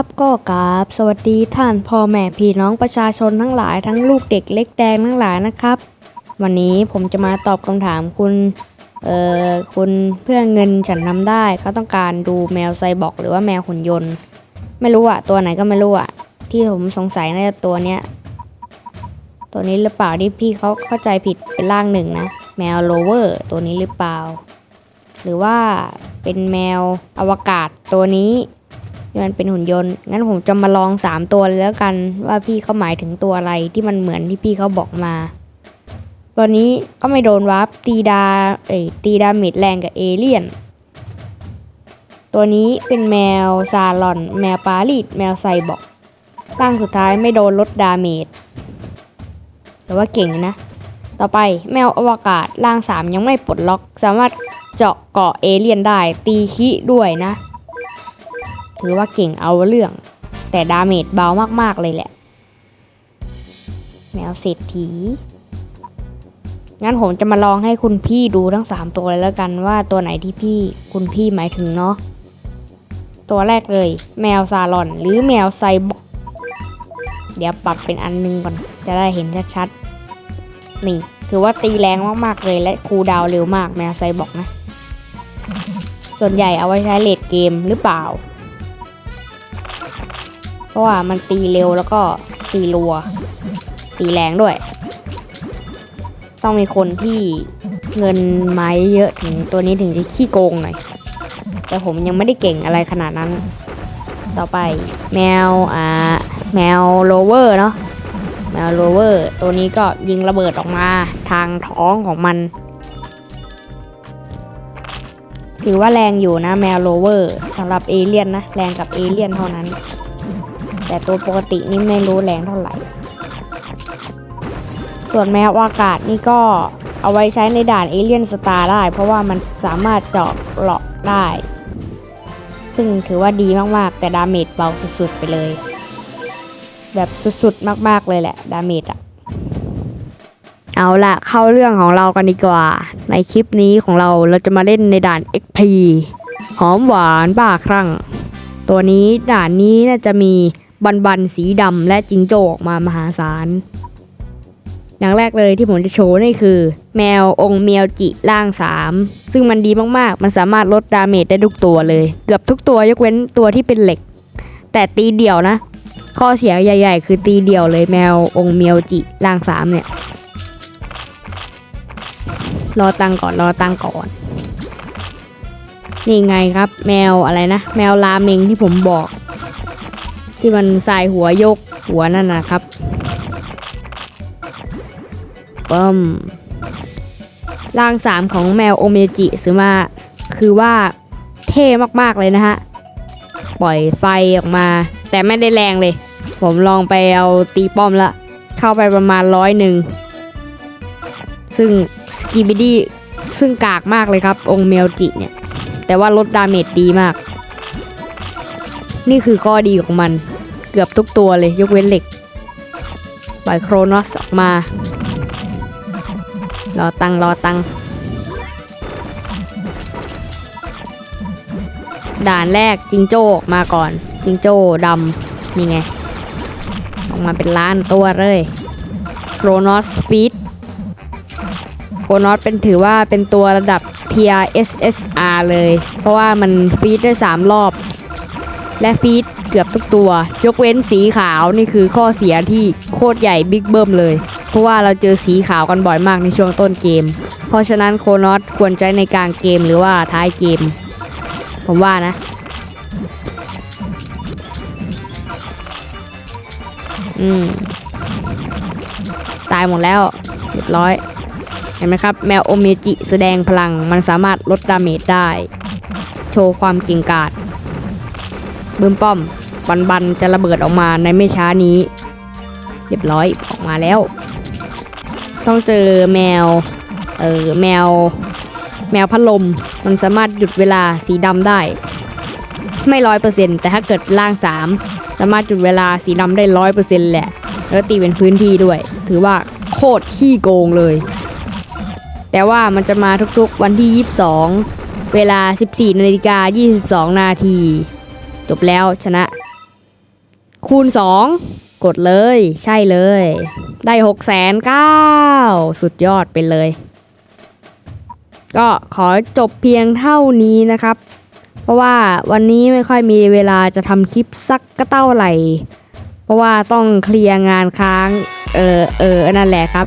ครับก็กราบสวัสดีท่านพ่อแม่พี่น้องประชาชนทั้งหลายทั้งลูกเด็กเล็กแดงทั้งหลายนะครับ วันนี้ผมจะมาตอบคำถามคุณเอ่อคุณเพื่อเงินฉันทำได้เขาต้องการดูแมวไซบอร์กหรือว่าแมวหุ่นยนต์ ไม่รู้อะตัวไหนก็ไม่รู้อะที่ผมสงสัยน่าจะตัวเนี้ยตัวนี้หรือเปล่าที่พี่เขาเข้าใจผิดเป็นร่างหนึ่งนะแมวโลเวอร์ตัวนี้หรือเปล่า หรือว่าเป็นแมวอวกาศตัวนี้ มันเป็นหุ่นยนต์ งั้นผมจะมาลอง3ตัวเลยแล้วกัน ว่าพี่เขาหมายถึงตัวอะไรที่มันเหมือนที่พี่เขาบอกมาตัวนี้ก็ไม่โดนวาร์ปตีดาเอ้ยตีดาเมจแรงกับเอเลี่ยน ตัวนี้เป็นแมวซาลอน แมวปารีสแมวไซบอกร่างสุดท้ายไม่โดนลดดาเมจแต่ว่าเก่งนะ ต่อไปแมวอวกาศร่าง 3 ยังไม่ปลดล็อก สามารถเจาะเกาะเอเลี่ยนได้ตีคิด้วยนะ ถือว่าเก่งเอาเรื่อง แต่ดาเมจเบามากๆเลยแหละ แมวเศรษฐี งั้นผมจะมาลองให้คุณพี่ดูทั้ง 3 ตัวเลยแล้วกันว่าตัวไหนที่พี่คุณพี่หมายถึงเนาะ ตัวแรกเลย แมวซาลอน หรือแมวไซบอกเดี๋ยวปรับเป็นอันหนึงก่อน จะได้เห็นชัดๆ นี่ ถือว่าตีแรงมากๆเลยและคูดาวเร็วมากแมวไซบอกนะ ส่วนใหญ่เอาไว้ใช้เลดเกมหรือเปล่า เพราะว่ามันตีเร็วแล้วก็ตีรัว ตีแรงด้วย ต้องมีคนที่เงินไม้เยอะถึงตัวนี้ถึงจะขี้โกงหน่อย แต่ผมยังไม่ได้เก่งอะไรขนาดนั้น ต่อไปแมวอ่าแมวโลเวอร์เนาะแมวโลเวอร์ตัวนี้ก็ยิงระเบิดออกมาทางท้องของมัน ถือว่าแรงอยู่นะแมวโลเวอร์สำหรับเอเลี่ยนนะ แรงกับเอเลี่ยนเท่านั้น แต่ตัวปกตินี่ไม่รู้แรงเท่าไหร่ ส่วนแมวอากาศนี่ก็เอาไว้ใช้ในด่านเอเลียนสตาร์ได้ เพราะว่ามันสามารถเจาะเกราะได้ ซึ่งถือว่าดีมากๆ แต่ดาเมจเบาสุดๆไปเลย แบบสุดๆมากๆเลยแหละ ดาเมจอะเอาละเข้าเรื่องของเรากันดีกว่า ในคลิปนี้ของเราเราจะมาเล่นในด่าน XP หอมหวานบ้าครั่ง ตัวนี้ด่านนี้น่าจะมี บันบันสีดำและจิงโจ้ออกมามหาศาล อย่างแรกเลยที่ผมจะโชว์นี่คือ แมวองค์เมียวจิร่าง 3 ซึ่งมันดีมากๆ มันสามารถลดดาเมจได้ทุกตัวเลย เกือบทุกตัวยกเว้นตัวที่เป็นเหล็ก แต่ตีเดี่ยวนะ ข้อเสียใหญ่ ๆ คือตีเดี่ยวเลยแมวองค์เมียวจิร่างสามเนี่ย รอตังก่อนรอตังก่อนนี่ไงครับแมวอะไรนะ แมวลาเมงที่ผมบอก ที่มันสายหัวยกหัวนั่นนะครับปัมร่างสามของแมวโอเมจิซื้อมาคือว่าเท่มากๆเลยนะฮะ ปล่อยไฟออกมา แต่ไม่ได้แรงเลย ผมลองไปเอาตีป้อมละ เข้าไปประมาณร้อยหนึ่ง ซึ่งสกีบิดี้ซึ่งกากมากเลยครับ องค์เมลจิเนี่ย แต่ว่าลดดาเมจดีมาก นี่คือข้อดีของมัน เกือบทุกตัวเลยยกเว้นเหล็กปล่อยโครนอสออกมา รอตังรอตัง ด่านแรกจิงโจ้ออกมาก่อน จิงโจ้ดำนี่ไง ออกมาเป็นล้านตัวเลยโครนอสฟีดโครนอสเป็นถือว่าเป็นตัวระดับ T.R.S.S.R. เลย เพราะว่ามันฟีดได้ 3 รอบ และฟีดเกือบทุกตัว ยกเว้นสีขาวนี่คือข้อเสียที่โคตรใหญ่บิ๊กเบิ้มเลย เพราะว่าเราเจอสีขาวกันบ่อยมากในช่วงต้นเกม เพราะฉะนั้นโคนอสควรใช้ในกลางเกมหรือว่าท้ายเกม ผมว่านะ อืม ตายหมดแล้วเรียบร้อย เห็นไหมครับ แมวโอเมจิแสดงพลังมันสามารถลดดาเมจได้ โชว์ความเก่งกาจ บืมป้อม บันบันจะระเบิดออกมาในไม่ช้านี้ เรียบร้อยออกมาแล้ว ต้องเจอแมว เออแมว แมวพัดลม มันสามารถหยุดเวลาสีดำได้ ไม่ร้อยเปอร์เซ็นต์แต่ถ้าเกิดล่างสามสามารถหยุดเวลาสีดำได้ร้อยเปอร์เซ็นต์แหละ แล้วตีเป็นพื้นที่ด้วย ถือว่าโคตรขี้โกงเลย แต่ว่ามันจะมาทุกๆวันที่ 22 เวลา 14นาฬิกา22 นาที จบแล้วชนะ คูณ 2 กดเลยใช่เลย ได้6กแสนเก้าสุดยอดไปเลย ก็ขอจบเพียงเท่านี้นะครับ เพราะว่าวันนี้ไม่ค่อยมีเวลาจะทำคลิปสักก็เต้าไหร่เพราะว่าต้องเคลียร์งานค้าง เออเออนั่นแหละครับ